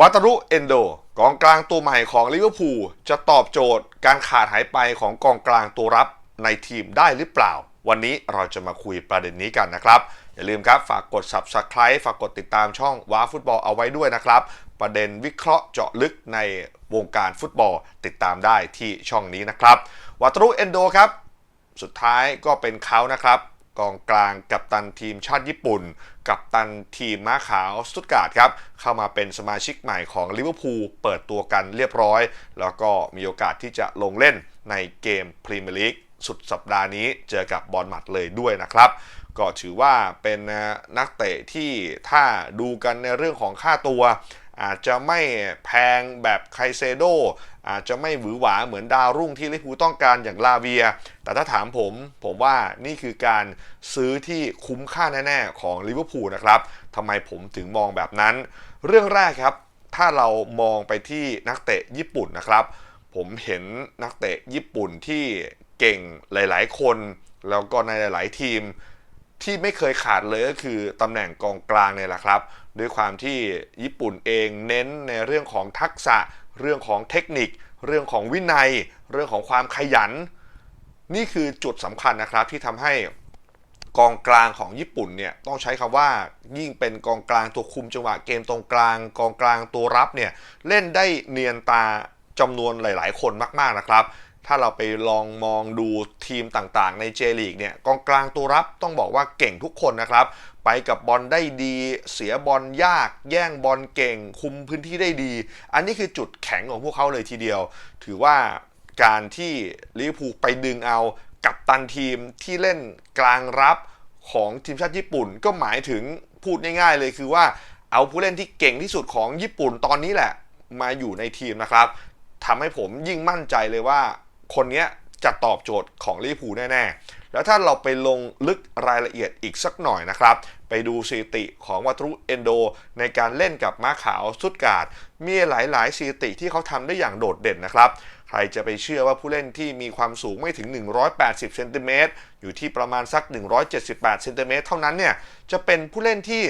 วัตรุเอนโดกองกลางตัวใหม่ของลิเวอร์พูลจะตอบโจทย์การขาดหายไปของกองกลางตัวรับในทีมได้หรือเปล่า วันนี้เราจะมาคุยประเด็นนี้กันนะครับ อย่าลืมครับฝากกด subscribe ฝากกดติดตามช่องว้าฟุตบอลเอาไว้ด้วยนะครับ ประเด็นวิเคราะห์เจาะลึกในวงการฟุตบอลติดตามได้ที่ช่องนี้นะครับวัตรุเอนโดครับ สุดท้ายก็เป็นเขานะครับ กองกลางกัปตันทีมชาติญี่ปุ่น กัปตันทีมม้าขาวสตุตการ์ดครับ เข้ามาเป็นสมาชิกใหม่ของลิเวอร์พูลเปิดตัวกันเรียบร้อย แล้วก็มีโอกาสที่จะลงเล่นในเกมพรีเมียร์ลีกสุดสัปดาห์นี้เจอกับบอลหมัดเลยด้วยนะครับ ก็ถือว่าเป็นนักเตะที่ถ้าดูกันในเรื่องของค่าตัว อาจจะไม่แพงแบบไคเซโดอาจจะไม่หวือหวาเหมือนดาวรุ่งที่ลิเวอร์พูลต้องการอย่างลาเวีย แต่ถ้าถามผม ผมว่านี่คือการซื้อที่คุ้มค่าแน่ๆ ของลิเวอร์พูลนะครับทำไมผมถึงมองแบบนั้น เรื่องแรกครับ ถ้าเรามองไปที่นักเตะญี่ปุ่นนะครับ ผมเห็นนักเตะญี่ปุ่นที่เก่งหลาย ๆ คน แล้วก็ในหลาย ๆ ทีม ที่ไม่เคยขาดเลยก็คือตำแหน่งกองกลางเนี่ยแหละครับ ด้วยความที่ญี่ปุ่นเองเน้นในเรื่องของทักษะ เรื่องของเทคนิค เรื่องของวินัย เรื่องของความขยัน นี่คือจุดสำคัญนะครับที่ทำให้กองกลางของญี่ปุ่นเนี่ยต้องใช้คำว่ายิ่งเป็นกองกลางตัวคุมจังหวะเกมตรงกลาง กองกลางตัวรับเนี่ยเล่นได้เนียนตาจำนวนหลาย ๆ คนมาก ๆ นะครับ ถ้าเราไปลองมองดูทีมต่างๆ ในเจลีกเนี่ยกองกลางตัวรับต้องบอกว่าเก่งทุกคนนะครับ ไปกับบอลได้ดี เสียบอลยาก แย่งบอลเก่ง คุมพื้นที่ได้ดี อันนี้คือจุดแข็งของพวกเขาเลยทีเดียว ถือว่าการที่ลิเวอร์พูลไปดึงเอากับตันทีมที่เล่นกลางรับของทีมชาติญี่ปุ่น ก็หมายถึงพูดง่ายๆเลยคือว่าเอาผู้เล่นที่เก่งที่สุดของญี่ปุ่นตอนนี้แหละ มาอยู่ในทีมนะครับทำให้ผมยิ่งมั่นใจเลยว่า คนนี้จะตอบโจทย์ของลิพูแน่ ๆ แล้วถ้าเราไปลงลึกรายละเอียดอีกสักหน่อยนะครับ ไปดูสถิติของวัตรุเอนโด ในการเล่นกับม้าขาวสุดการ์ดมีหลายๆสถิติที่เขาทำได้อย่างโดดเด่นนะครับ ใครจะไปเชื่อว่าผู้เล่นที่มีความสูงไม่ถึง 180เซนติเมตรอยู่ที่ประมาณสัก 178เซนติเมตรเท่านั้นเนี่ยจะเป็นผู้เล่นที่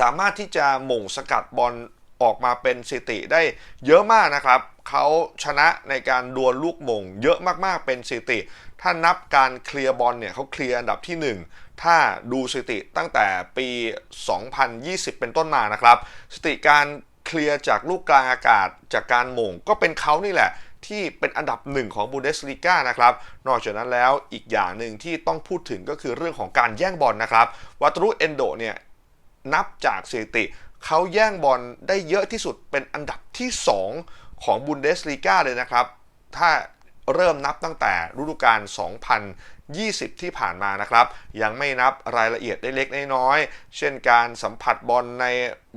สามารถที่จะหม่งสกัดบอล ออกมาเป็นสิติได้เยอะมากนะครับ เขาชนะในการดวลลูกมง เยอะมากๆเป็นสิติ ถ้านับการเคลียร์บอลเนี่ยเขาเคลียร์อันดับที่ 1ถ้าดูสถิติตั้งแต่ปี 2020 เป็นต้นมานะครับ สถิติการเคลียร์จากลูกกลางอากาศจากการหม่งก็เป็นเขานี่แหละ ที่เป็นอันดับหนึ่งของบูเดสลีกานะครับ นอกจากนั้นแล้วอีกอย่างหนึ่งที่ต้องพูดถึงก็คือเรื่องของการแย่งบอลนะครับ วัตรุเอนโดเนี่ยนับจากสถิติ เขาแย่งบอลได้เยอะที่สุดเป็นอันดับที่ 2 ของบุนเดสลีกาเลยนะครับ ถ้าเริ่มนับตั้งแต่ฤดูกาล 2020 ที่ผ่านมานะครับ ยังไม่นับรายละเอียดเล็กๆน้อยๆ เช่นการสัมผัสบอลใน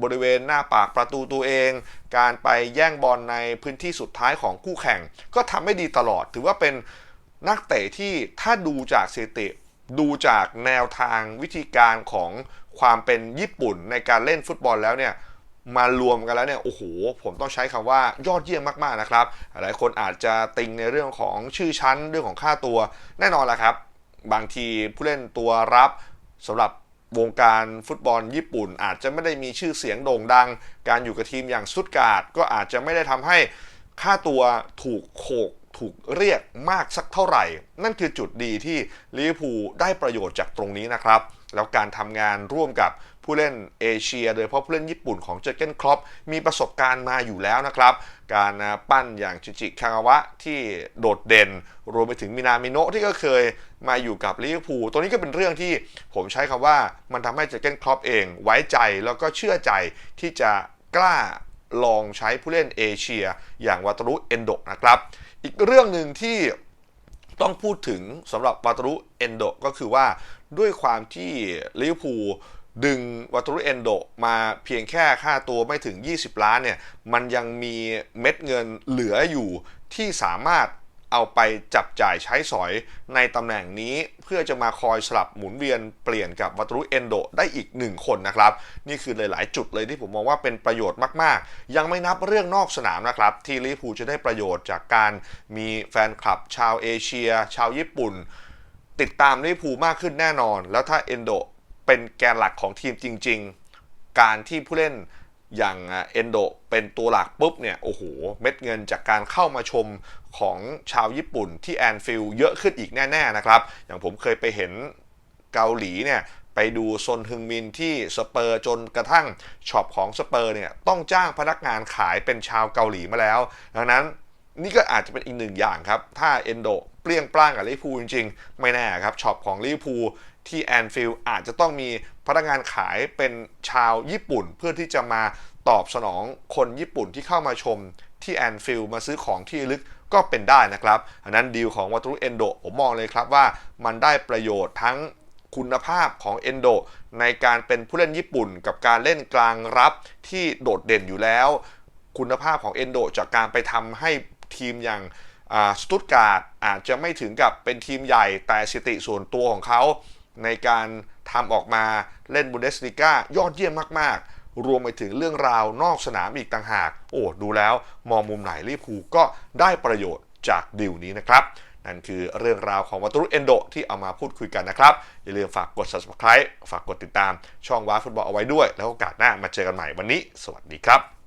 บริเวณหน้าปากประตูตัวเอง การไปแย่งบอลในพื้นที่สุดท้ายของคู่แข่ง ก็ทำไม่ดีตลอด ถือว่าเป็นนักเตะที่ถ้าดูจากสถิติ ดูจากแนวทางวิธีการของความเป็นญี่ปุ่นในการเล่นฟุตบอลแล้วเนี่ยมารวมกันแล้วเนี่ยโอ้โหผมต้องใช้คำว่ายอดเยี่ยมมากๆนะครับ หลายคนอาจจะติงในเรื่องของชื่อชั้นเรื่องของค่าตัวแน่นอนละครับ บางทีผู้เล่นตัวรับสำหรับวงการฟุตบอลญี่ปุ่น อาจจะไม่ได้มีชื่อเสียงโด่งดัง การอยู่กับทีมอย่างสุดการ์ดก็อาจจะไม่ได้ทำให้ค่าตัวถูกโขก ถูกเรียกมากสักเท่าไหร่ นั่นคือจุดดีที่ลิเวอร์พูลได้ประโยชน์จากตรงนี้นะครับ แล้วการทำงานร่วมกับผู้เล่นเอเชีย โดยเฉพาะผู้เล่นญี่ปุ่นของเจอเกนครอปมีประสบการณ์มาอยู่แล้วนะครับ การปั้นอย่างจิจิคางาวะที่โดดเด่น รวมไปถึงมินามิโนะที่ก็เคยมาอยู่กับลิเวอร์พูลตรงนี้ก็เป็นเรื่องที่ผมใช้คำว่ามันทำให้เจอเกนครอปเองไว้ใจแล้วก็เชื่อใจที่จะกล้าลองใช้ผู้เล่นเอเชีย อย่างวัตรุเอนโดนะครับ อีกเรื่องหนึ่งที่ต้องพูดถึงสำหรับวัตรุเอนโดก็คือว่าด้วยความที่ลิเวอร์พูลดึงวัตรุเอนโดมาเพียงแค่ค่าตัวไม่ถึง 20 ล้านเนี่ย มันยังมีเม็ดเงินเหลืออยู่ที่สามารถ เอาไปจับจ่ายใช้สอยในตำแหน่งนี้เพื่อจะมาคอยสลับหมุนเวียนเปลี่ยนกับวัตรุเอนโดได้อีกหนึ่งคนนะครับ นี่คือหลาย ๆ จุดเลยที่ผมมองว่าเป็นประโยชน์มาก ๆ ยังไม่นับเรื่องนอกสนามนะครับ ที่ลิพูจะได้ประโยชน์จากการมีแฟนคลับ ชาวเอเชีย ชาวญี่ปุ่น ติดตามลิพูมากขึ้นแน่นอน แล้วถ้าเอนโดเป็นแกนหลักของทีมจริง ๆ การที่ผู้เล่น อย่างเอนโดเป็นตัวหลักปุ๊บเนี่ยโอ้โหเม็ดเงินจากการเข้ามาชมของชาวญี่ปุ่นที่แอนฟิลด์เยอะขึ้นอีกแน่ๆนะครับ อย่างผมเคยไปเห็นเกาหลีเนี่ยไปดูซนฮึงมินที่สเปอร์จนกระทั่งช็อปของสเปอร์เนี่ยต้องจ้างพนักงานขายเป็นชาวเกาหลีมาแล้ว ดังนั้น นี่ก็อาจจะเป็นอีกหนึ่งอย่างครับ ถ้าเอนโดเปรี้ยงปร้างกับลิเวอร์พูลจริงๆ ไม่แน่ครับช็อปของลิเวอร์พูลที่แอนฟิลด์อาจจะต้องมีพนักงานขายเป็นชาวญี่ปุ่นเพื่อที่จะมาตอบสนองคนญี่ปุ่นที่เข้ามาชมที่แอนฟิลด์มาซื้อของที่ลึกก็เป็นได้นะครับอันนั้นดีลของวัตถุเอนโดผมมองเลยครับว่ามันได้ประโยชน์ทั้งคุณภาพของเอนโดในการเป็นผู้เล่นญี่ปุ่น กับการเล่นกลางรับที่โดดเด่นอยู่แล้ว คุณภาพของเอนโดจากการไปทำให้ ทีมอย่างสตุตการ์ดอาจจะไม่ถึงกับเป็นทีมใหญ่แต่สิติส่วนตัวของเขาในการทำออกมาเล่นบุนเดสลิก้ายอดเยี่ยมมาก ๆ รวมไปถึงเรื่องราวนอกสนามอีกต่างหาก โอ้ดูแล้วมองมุมไหนลิพูก็ได้ประโยชน์จากดีลนี้นะครับ นั่นคือเรื่องราวของวัตถุเอนโดที่เอามาพูดคุยกันนะครับ อย่าลืมฝากกด subscribe ฝากกดติดตามช่องว้าฟุตบอลเอาไว้ด้วย แล้วโอกาสหน้ามาเจอกันใหม่วันนี้ สวัสดีครับ